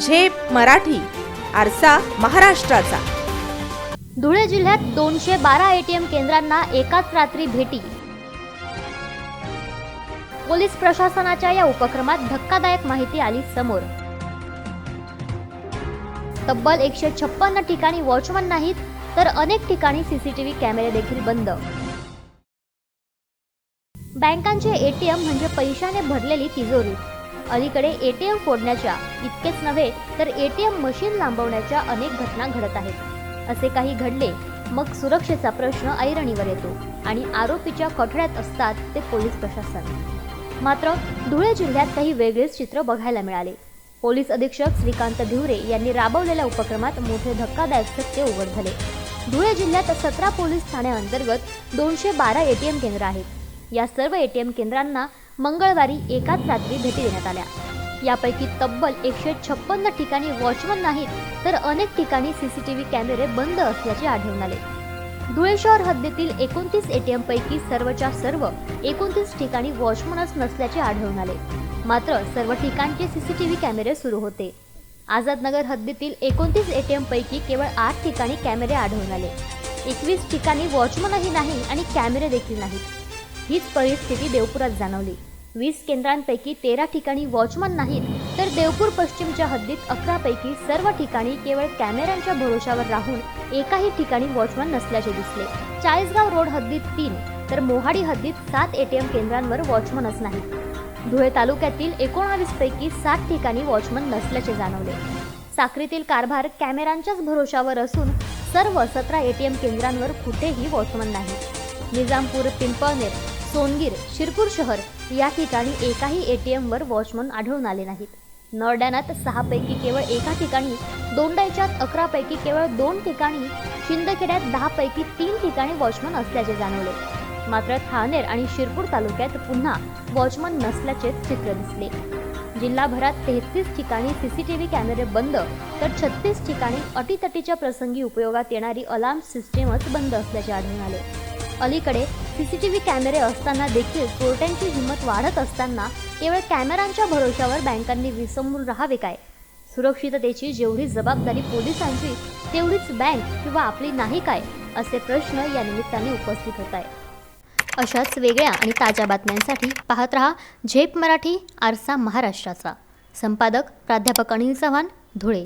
झेप मराठी आरसा महाराष्ट्राचा. धुळे जिल्ह्यात दोनशे बारा एटीएम केंद्रांना एकाच रात्री भेटी. पोलीस प्रशासनाच्या या उपक्रमात धक्कादायक माहिती आली समोर. तब्बल एकशे छप्पन्न ठिकाणी वॉचमन नाहीत तर अनेक ठिकाणी सीसीटीव्ही कॅमेरे देखील बंद. बँकांचे एटीएम म्हणजे पैशाने भरलेली तिजोरी. अलीकडे एटीएम फोडण्याच्या इतकेच नव्हे तर एटीएम मशीन लांबवण्याच्या अनेक घटना घडत आहेत. असे काही घडले मग सुरक्षेचा प्रश्न ऐरणीवर येतो आणि आरोपीच्या कठड्यात असतात ते पोलीस प्रशासन. मात्र धुळे जिल्ह्यात काही वेगळेच चित्र बघायला मिळाले. पोलीस अधीक्षक श्रीकांत धिवरे यांनी राबवलेल्या उपक्रमात मोठे धक्कादायक सत्य उघड झाले. धुळे जिल्ह्यात सतरा पोलीस ठाण्याअंतर्गत दोनशे बारा एटीएम केंद्र आहेत. या सर्व एटीएम केंद्रांना मंगळवारी एकाच रात्री भेटी देण्यात आल्या. यापैकी तब्बल एकशे छप्पन्न ठिकाणी वॉचमन नाहीत तर अनेक ठिकाणी सीसीटीव्ही कॅमेरे बंद असल्याचे आढळून आले. धुळे शहर हद्दीतील एकोणतीस एटीएम पैकी सर्वच्या सर्व एकोणतीस ठिकाणी वॉचमनच नसल्याचे आढळून आले. मात्र सर्व ठिकाणचे सीसीटीव्ही कॅमेरे सुरू होते. आझादनगर हद्दीतील एकोणतीस एटीएम पैकी केवळ आठ ठिकाणी कॅमेरे आढळून आले. एकवीस ठिकाणी वॉचमनही नाही आणि कॅमेरे देखील नाहीत. हीच परिस्थिती देवपुरात जाणवली. वीस केंद्रांपैकी तेरा ठिकाणी वॉचमन नाहीत तर देवपूर पश्चिमच्या हद्दीत अकरापैकी सर्व ठिकाणी केवळ कॅमेऱ्यांच्या भरोशावर राहून एकाही ठिकाणी वॉचमन नसल्याचे दिसले. चाळीसगाव रोड हद्दीत तीन तर मोहाडी हद्दीत सात एटीएम केंद्रांवर वॉचमनच नाहीत धुळे तालुक्यातील एकोणावीस पैकी सात ठिकाणी वॉचमन नसल्याचे जाणवले. साक्रीतील कारभार कॅमेऱ्यांच्याच भरोशावर असून सर्व सतरा एटीएम केंद्रांवर कुठेही वॉचमन नाही. निजामपूर पिंपळनेर सोनगीर शिरपूर शहर या ठिकाणी एकाही एटीएमवर वॉचमन आढळून आले नाहीत. नरड्यानात सहापैकी केवळ एका ठिकाणी दोंडायच्यात अकरापैकी केवळ दोन ठिकाणी शिंदखेड्यात दहापैकी तीन ठिकाणी वॉचमन असल्याचे जाणवले. मात्र ठाणेर आणि शिरपूर तालुक्यात पुन्हा वॉचमन नसल्याचे चित्र दिसले. जिल्हाभरात तेहतीस ठिकाणी सीसीटीव्ही कॅमेरे बंद तर छत्तीस ठिकाणी अटीतटीच्या प्रसंगी उपयोगात येणारी अलार्म सिस्टीमच बंद असल्याचे आढळून आले. अलीकडे सीसीटीव्ही कॅमेरे असताना देखील चोरट्यांची हिंमत वाढत असताना केवळ कॅमेऱ्यांच्या भरोशावर बँकांनी विसंबून राहावे काय? सुरक्षिततेची जेवढी जबाबदारी पोलिसांची तेवढीच बँक किंवा आपली नाही काय असे प्रश्न या निमित्ताने उपस्थित होत आहे अशाच वेगळ्या आणि ताज्या बातम्यांसाठी पाहत रहा झेप मराठी आरसा महाराष्ट्राचा. संपादक प्राध्यापक अनिल चव्हाण धुळे.